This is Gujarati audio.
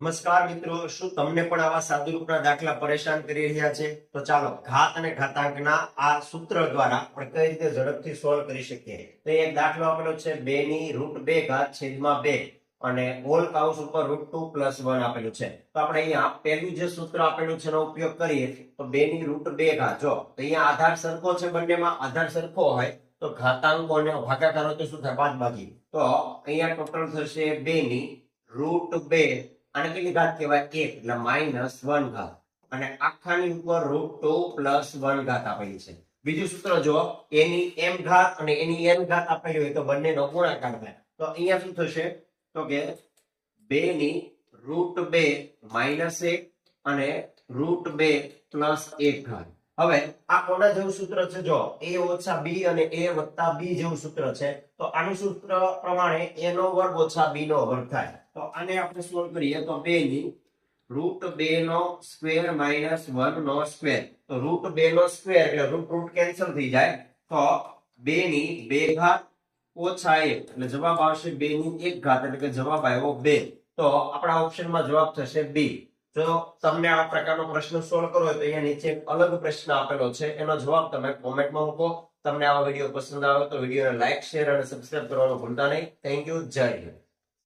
નમસ્કાર મિત્રો, શું તમને પણ આવા સાદુરૂપના દાખલા પરેશાન કરી રહ્યા છે? તો ચાલો ઘાત અને ઘાતાંકના આ સૂત્ર દ્વારા આપણે કઈ રીતે ઝડપથી સોલ્વ કરી શકીએ? તો એક દાખલો આપેલો છે, બે ની રૂટ બે ઘાત છેદમાં બે. અને ઓલ કાઉસ ઉપર રૂટ ટુ પ્લસ વન આપેલું છે. તો આપણે અહીંયા પહેલું જે સૂત્ર આપેલું છે એનો ઉપયોગ કરીએ, તો બે ની રૂટ બે ઘાત. જો, તો અહીંયા આધાર સરખો છે બંનેમાં? આધાર સરખો હોય, તો ઘાતાંકો અને ભાગાકારો તો શું થાય? બાદ બાકી તો અહીંયા ટોટલ થશે બે ની રૂટ બે. આને કેટલી ઘાત કહેવાય? એક. એટલે માઇનસ વન ઘાત. અને આખાની ઉપર રૂટ ટુ પ્લસ વન ઘાત આપેલી છે. બીજું સૂત્ર જો એની એમ ઘાત અને એની એન ઘાત આપેલી હોય તો બંનેનો ગુણાકાર થાય. તો અહીંયા શું થશે? તો કે બે ની રૂટ બે માઇનસ એક અને રૂટ બે પ્લસ એક ઘાત. હવે આ કોના જેવું સૂત્ર છે? જો a ઓછા b અને a વત્તા b જેવું સૂત્ર છે, તો આનું સૂત્ર પ્રમાણે a નો વર્ગ ઓછા b નો વર્ગ થાય. તો આને આપણે સોલ્વ કરીએ તો 2 ની રૂટ બે નો સ્ક્વેર માઇનસ વન નો સ્ક્વેર. તો રૂટ બે નો સ્ક્વેર એટલે રૂટ રૂટ કેન્સલ થઈ જાય. તો બે ની બે ઘાત ઓછા એક, એટલે જવાબ આવશે બે ની એક ઘાત, એટલે કે જવાબ આવ્યો બે. તો આપણા ઓપ્શનમાં જવાબ થશે બી. જો તમને આ પ્રકારનો પ્રશ્ન સોલ્વ કરવો હોય તો અહીંયા નીચે એક અલગ પ્રશ્ન આપેલો છે. એનો જવાબ તમે કોમેન્ટમાં મૂકો. તમને આવા વીડિયો પસંદ આવ્યો તો વિડીયોને લાઈક શેર અને સબસ્ક્રાઈબ કરવાનું ભૂલતા નહીં. થેન્ક યુ જય હિન્દ.